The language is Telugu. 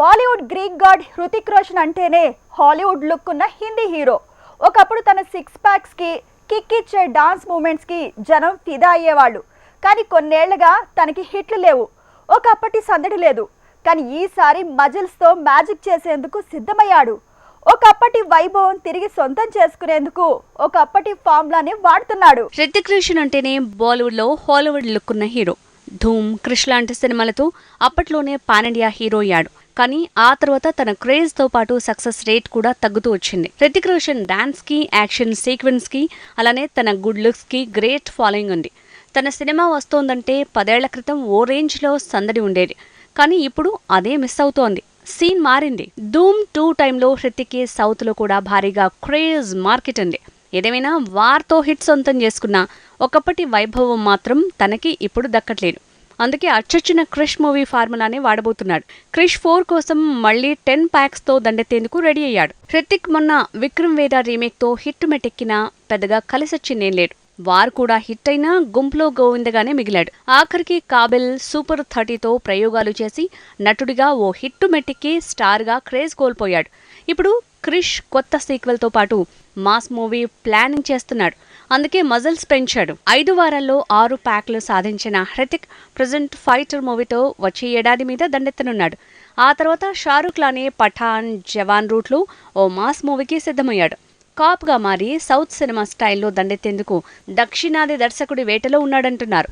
Bollywood Greek god Hrithik Roshan అంటేనే హాలీవుడ్ లుక్ ఉన్న హిందీ హీరో. ఒకప్పుడు తన సిక్స్ ప్యాక్స్కి కిక్ ఇచ్చే డాన్స్ మూమెంట్స్కి జనం ఫిదా అయ్యేవాళ్ళు. కానీ కొన్నేళ్ళుగా తనకి హిట్లు లేవు. ఒకప్పటి సందడి లేదు. కానీ ఈసారి మజిల్స్తో మ్యాజిక్ చేసేందుకు సిద్ధమయ్యాడు. ఒకప్పటి వైభవం తిరిగి సొంతం చేసుకునేందుకు ఒకప్పటి ఫామ్లానే వాడుతున్నాడు. హృతిక్ రోషన్ అంటేనే బాలీవుడ్లో హాలీవుడ్ లుక్ ఉన్న హీరో. ధూమ్ క్రిష్ లాంటి సినిమాలతో అప్పట్లోనే పాన్ ఇండియా హీరో అయ్యాడు. కానీ ఆ తర్వాత తన క్రేజ్తో పాటు సక్సెస్ రేట్ కూడా తగ్గుతూ వచ్చింది. హృతిక్ రోషన్ డాన్స్కి యాక్షన్ సీక్వెన్స్కి అలానే తన గుడ్ లుక్స్కి గ్రేట్ ఫాలోయింగ్ ఉంది. తన సినిమా వస్తోందంటే పదేళ్ళ క్రితం ఓ రేంజ్లో సందడి ఉండేది. కానీ ఇప్పుడు అదే మిస్ అవుతోంది. సీన్ మారింది. ధూమ్ టూ టైంలో హృతిక్కి సౌత్లో కూడా భారీగా క్రేజ్ మార్కెట్ ఉంది. ఏదేమైనా వార్తో హిట్ సొంతం చేసుకున్న ఒకప్పటి వైభవం మాత్రం తనకి ఇప్పుడు దక్కట్లేదు. అందుకే అచ్చొచ్చిన క్రిష్ మూవీ ఫార్ములానే వాడబోతున్నాడు. క్రిష్ ఫోర్ కోసం మళ్ళీ టెన్ ప్యాక్స్తో దండెత్తేందుకు రెడీ అయ్యాడు. హృతిక్ మొన్న విక్రమ్ వేద రీమేక్తో హిట్ మెటెక్కినా పెద్దగా కలిసొచ్చిందేం లేడు వారు కూడా హిట్ అయినా గుంపులో గోవిందగానే మిగిలాడు. ఆఖరికి కాబెల్ సూపర్ థర్టీతో ప్రయోగాలు చేసి నటుడిగా ఓ హిట్ మెట్టికి స్టార్గా క్రేజ్ కోల్పోయాడు. ఇప్పుడు క్రిష్ కొత్త సీక్వెల్తో పాటు మాస్ మూవీ ప్లానింగ్ చేస్తున్నాడు. అందుకే మజల్స్ పెంచాడు. ఐదు వారాల్లో ఆరు ప్యాక్లు సాధించిన హృతిక్ ప్రజెంట్ ఫైటర్ మూవీతో వచ్చే ఏడాది మీద దండెత్తనున్నాడు. ఆ తర్వాత షారుఖ్ లానే పఠాన్ జవాన్ రూట్లో ఓ మాస్ మూవీకి సిద్ధమయ్యాడు. కాప్గా మారి సౌత్ సినిమా స్టైల్లో దండెత్తేందుకు దక్షిణాది దర్శకుడి వేటలో ఉన్నాడంటున్నారు.